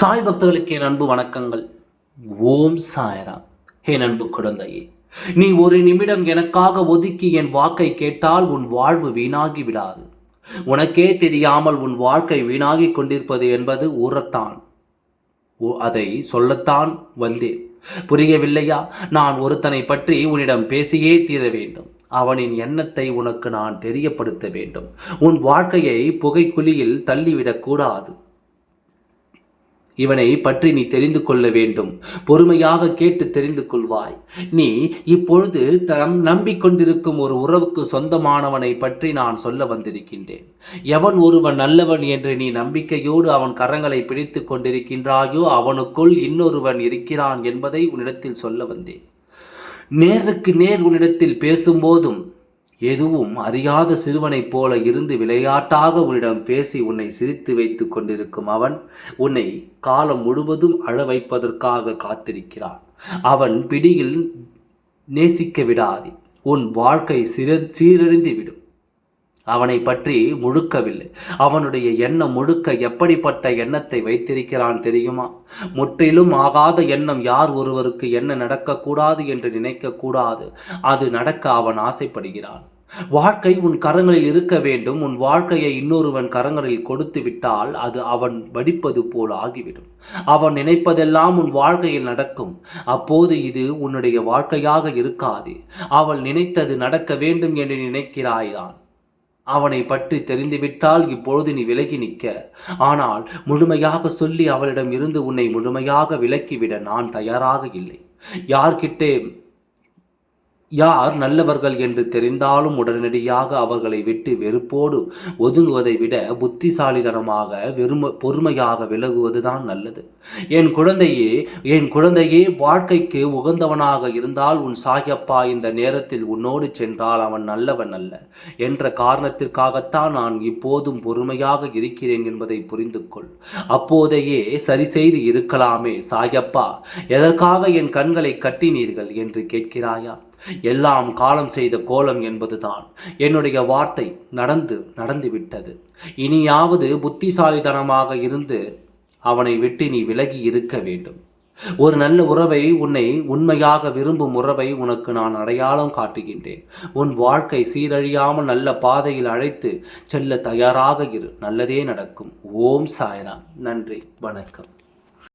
சாய் பக்தர்களுக்கு என் அன்பு வணக்கங்கள். ஓம் சாயரா என் அன்பு குழந்தையே நீ ஒரு நிமிடம் எனக்காக ஒதுக்கி என் வாக்கை கேட்டால் உன் வாழ்வு வீணாகி விடாது. உனக்கே தெரியாமல் உன் வாழ்க்கை வீணாகி கொண்டிருப்பது என்பது உரத்தான். அதை சொல்லத்தான் வந்தேன். புரியவில்லையா? நான் ஒருத்தனை பற்றி உன்னிடம் பேசியே தீர வேண்டும். அவனின் எண்ணத்தை உனக்கு நான் தெரியப்படுத்த வேண்டும். உன் வாழ்க்கையை புகைக்குழியில் தள்ளிவிடக்கூடாது இவனை பற்றி நீ தெரிந்து கொள்ள வேண்டும். பொறுமையாக கேட்டு தெரிந்து கொள்வாய். நீ இப்பொழுது தம் நம்பிக்கொண்டிருக்கும் ஒரு உறவுக்கு சொந்தமானவனை பற்றி நான் சொல்ல வந்திருக்கின்றேன். எவன் ஒருவன் நல்லவன் என்று நீ நம்பிக்கையோடு அவன் கரங்களை பிடித்து கொண்டிருக்கின்றாயோ அவனுக்குள் இன்னொருவன் இருக்கிறான் என்பதை உன்னிடத்தில் சொல்ல வந்தேன். நேருக்கு நேர் உன்னிடத்தில் பேசும்போதும் எதுவும் அறியாத சிறுவனைப் போல இருந்து விளையாட்டாக உன்னிடம் பேசி உன்னை சிரித்து வைத்துக் கொண்டிருக்கும் அவன் உன்னை காலம் முழுவதும் அழ வைப்பதற்காக காத்திருக்கிறான். அவன் பிடியில் நேசிக்க விடாதே. உன் வாழ்க்கை சிற சீரழிந்து விடும் அவனை பற்றி முழுக்கவில்லை. அவனுடைய எண்ணம் முழுக்க எப்படிப்பட்ட எண்ணத்தை வைத்திருக்கிறான் தெரியுமா? முற்றிலும் ஆகாத எண்ணம் யார் ஒருவருக்கு என்ன நடக்கக்கூடாது என்று நினைக்கக்கூடாது. அது நடக்க அவன் ஆசைப்படுகிறான். வாழ்க்கை உன் கரங்களில் இருக்க வேண்டும். உன் வாழ்க்கையை இன்னொருவன் கரங்களில் கொடுத்து விட்டால் அது அவன் வடிப்பது போல் ஆகிவிடும். அவன் நினைப்பதெல்லாம் உன் வாழ்க்கையில் நடக்கும். அப்போது இது உன்னுடைய வாழ்க்கையாக இருக்காது. அவள் நினைத்தது நடக்க வேண்டும் என்று நினைக்கிறாய்தான். அவனை பற்றி தெரிந்துவிட்டால் இப்பொழுது நீ விலகி நிற்க. ஆனால் முழுமையாக சொல்லி அவளிடம் இருந்து உன்னை முழுமையாக விலக்கிவிட நான் தயாராக இல்லை. யார்கிட்டே யார் நல்லவர்கள் என்று தெரிந்தாலும் உடனடியாக அவர்களை விட்டு வெறுப்போடு ஒதுங்குவதை விட புத்திசாலிதனமாக வெறும பொறுமையாக விலகுவதுதான் நல்லது. என் குழந்தையே என் குழந்தையே வாழ்க்கைக்கு உகந்தவனாக இருந்தால் உன் சாயப்பா இந்த நேரத்தில் உன்னோடு சென்றால் அவன் நல்லவன் அல்ல என்ற காரணத்திற்காகத்தான் நான் இப்போதும் பொறுமையாக இருக்கிறேன் என்பதை புரிந்து கொள் அப்போதையே சரி செய்து இருக்கலாமே சாயப்பா. எதற்காக என் கண்களை கட்டினீர்கள் என்று கேட்கிறாயா? எல்லாம் காலம் செய்த கோலம் என்பதுதான். என்னுடைய வார்த்தை நடந்து நடந்து விட்டது இனியாவது புத்திசாலித்தனமாக இருந்து அவனை விட்டு நீ விலகி இருக்க வேண்டும். ஒரு நல்ல உறவை உன்னை உண்மையாக விரும்பும் உறவை உனக்கு நான் அடையாளம் காட்டுகின்றேன். உன் வாழ்க்கை சீரழியாமல் நல்ல பாதையில் அழைத்து செல்ல தயாராக இரு. நல்லதே நடக்கும். ஓம் சாய்ராம். நன்றி. வணக்கம்.